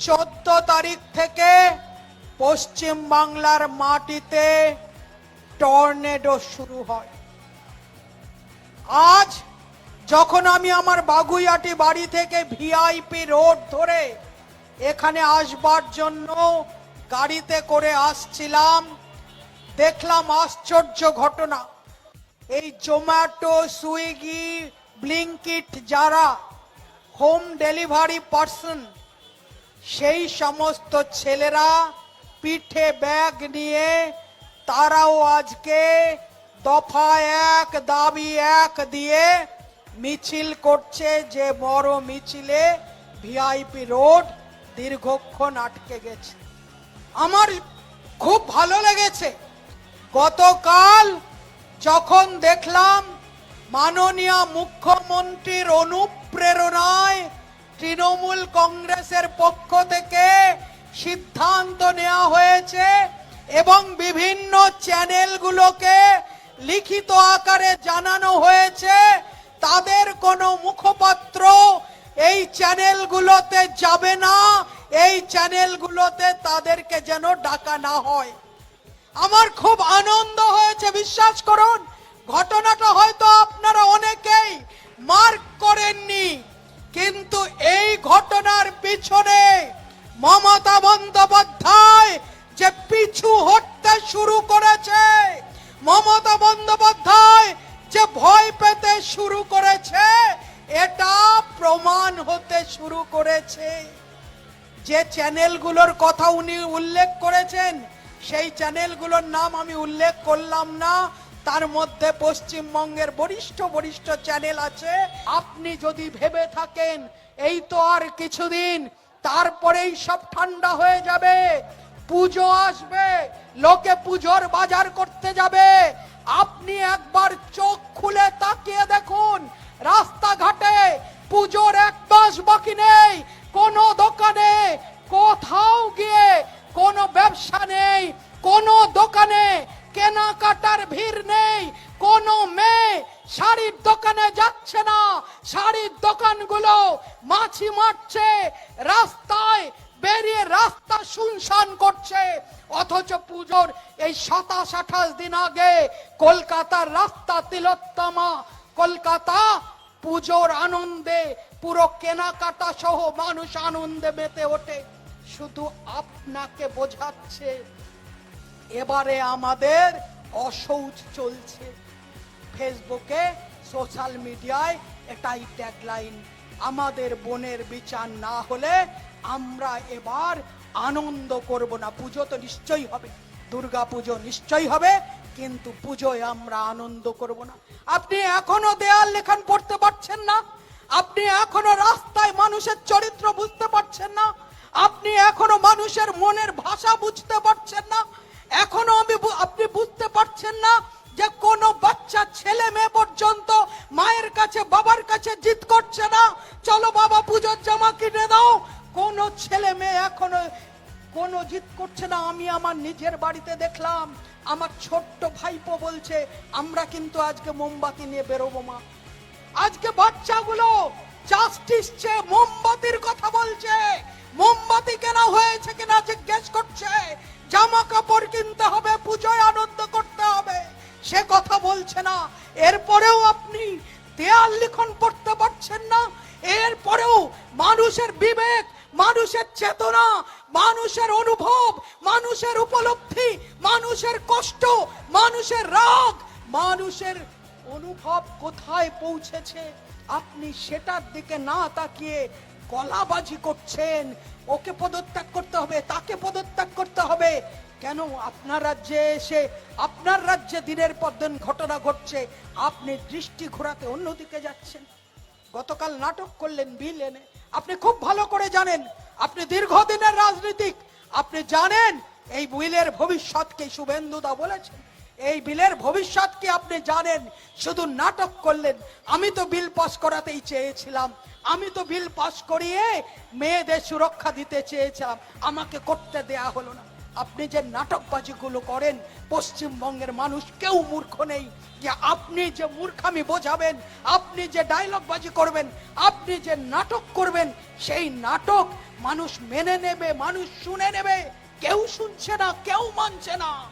চোদ্দ তারিখ থেকে পশ্চিম বাংলার মাটিতে টর্নেডো শুরু হয়। আজ যখন আমি আমার বাগুইয়াটি বাড়ি থেকে ভিআইপি রোড ধরে এখানে আসবার জন্য গাড়িতে করে আসছিলাম, দেখলাম আশ্চর্য ঘটনা। এই জোম্যাটো, সুইগি, ব্লিঙ্কিট যারা হোম ডেলিভারি পার্সন সেই সমস্ত ছেলেরা পিঠে ব্যাগ নিয়ে, তারাও আজকে দফা এক, দাবি এক দিয়ে মিছিল করছে যে বড় মিছিলে ভিআইপি রোড দীর্ঘক্ষণ আটকে গেছে। আমার খুব ভালো লেগেছে। গতকাল যখন দেখলাম মাননীয় মুখ্যমন্ত্রীর অনুপ্রেরণায় তৃণমূল কংগ্রেসের পক্ষ থেকে সিদ্ধান্ত নেওয়া হয়েছে এবং বিভিন্ন চ্যানেলগুলোকে লিখিত আকারে জানানো হয়েছে। তাদের কোনো মুখপাত্র এই চ্যানেলগুলোতে যাবে না। এই চ্যানেলগুলোতে তাদেরকে যেন ডাকা না হয়। আমার খুব আনন্দ হয়েছে, বিশ্বাস করুন, ঘটনাটা পিছু হটতে শুরু করেছে। মমতা বন্দ্যোপাধ্যায় যে ভয় পেতে শুরু করেছে, এটা প্রমাণ হতে শুরু করেছে। যে চ্যানেলগুলোর কথা উনি উল্লেখ করেছেন, সেই চ্যানেলগুলোর নাম আমি উল্লেখ করলাম না। তার মধ্যে পশ্চিমবঙ্গের বরিষ্ঠ বরিষ্ঠ চ্যানেল আছে। আপনি যদি ভেবে থাকেন, এই তো আর কিছুদিন, তারপরেই সব ঠান্ডা হয়ে যাবে। পুজো আসবে, লোকে পুজোর বাজার করতে যাবে। আপনি একবার চোখ খুলে তাকিয়ে দেখুন, রাস্তাঘাটে পুজোর এক মাস বাকি নেই, কোন দোকানে কোথাও গিয়ে কোনো ব্যবসা নেই, কোনো দোকানে কেনাকাটার ভিড় নেই, কোনো মেয়ে শাড়ির দোকানে যাচ্ছে না, শাড়ির দোকানগুলো মাছি মারছে, রাস্তায় শুনশান করছে, অথচ পুজোর এই সাতাশ আঠাশ দিন আগে কলকাতার রাস্তা তিলোত্তমা, কলকাতা পুজোর আনন্দে পুরো কেনাকাটা সহ মানুষ আনন্দে মেতে ওঠে। শুধু আপনাকে বোঝাচ্ছে, এবারে আমাদের অসৌচ চলছে। ফেসবুকে, সোশ্যাল মিডিয়ায় এটাই ট্যাগলাইন আমাদের বোনের বিচার না হলে আমরা এবার আনন্দ করব না। পুজো তো নিশ্চয়ই হবে। দুর্গা পুজো নিশ্চয়ই হবে, কিন্তু পুজোয় আমরা আনন্দ করব না। আপনি এখনও দেয়াল লেখান পড়তে পারছেন না। আপনি এখনও রাস্তায় মানুষের চরিত্র বুঝতে পারছেন না। আপনি এখনও মানুষের মনের ভাষা বুঝতে পারছেন না। এখনও আমি আপনি বুঝতে পারছেন না যে কোন বাচ্চা, ছেলে, মেয়ে পর্যন্ত মায়ের কাছে, বাবার কাছে জিত করছে না। চলো বাবা, পুজোর জামা কিনে দাও। কোন ছেলে মেয়ে এখনও কোনো জিত করছে না। আমি আমার নিজের বাড়িতে দেখলাম, আমার ছোট্ট ভাইপো বলছে, আমরা কিন্তু আজকে মোমবাতি নিয়ে বেরোবো মা। আজকে বাচ্চাগুলো জাস্টিস মোমবাতির কথা বলছে। মোমবাতি কেনা হয়েছে কিনা জিজ্ঞেস করছে। জামা কাপড় কিনতে হবে, পুজোয় আনন্দ করতে হবে। সে কথা বলছে না। এরপরেও আপনি দেয়াল লিখন পড়তে পারছেন না। এরপরেও মানুষের বিবেক, মানুষের চেতনা, মানুষের অনুভব, মানুষের উপলব্ধি, মানুষের কষ্ট, মানুষের রাগ, মানুষের অনুভব কোথায় পৌঁছেছে? আপনি সেটার দিকে না তাকিয়ে গলাবাজি করছেন। ওকে পদত্যাগ করতে হবে, তাকে পদত্যাগ করতে হবে। কেন আপনার রাজ্যে এসে, আপনার রাজ্যে দিনের পর দিন ঘটনা ঘটছে, আপনি দৃষ্টি ঘোরাতে অন্যদিকে যাচ্ছেন। গতকাল নাটক করলেন বিল এনে আপনি খুব ভালো করে জানেন, আপনি দীর্ঘদিনের রাজনীতিক। আপনি জানেন, এই বিলের ভবিষ্যৎকে শুভেন্দুদা বলেছেন। এই বিলের ভবিষ্যৎ কি আপনি জানেন, শুধু নাটক করলেন। আমি তো বিল পাস করাতেই চেয়েছিলাম। আমি তো বিল পাস করিয়ে মেয়েদের সুরক্ষা দিতে চেয়েছিলাম। আমাকে করতে দেয়া হলো না। আপনি যে নাটকবাজিগুলো করেন, পশ্চিমবঙ্গের মানুষ কেউ মূর্খ নেই। যে আপনি যে মূর্খামি বোঝাবেন, আপনি যে ডায়লগবাজি করবেন, আপনি যে নাটক করবেন, সেই নাটক মানুষ মেনে নেবে, মানুষ শুনে নেবে। কেউ শুনছে না, কেউ মানছে না।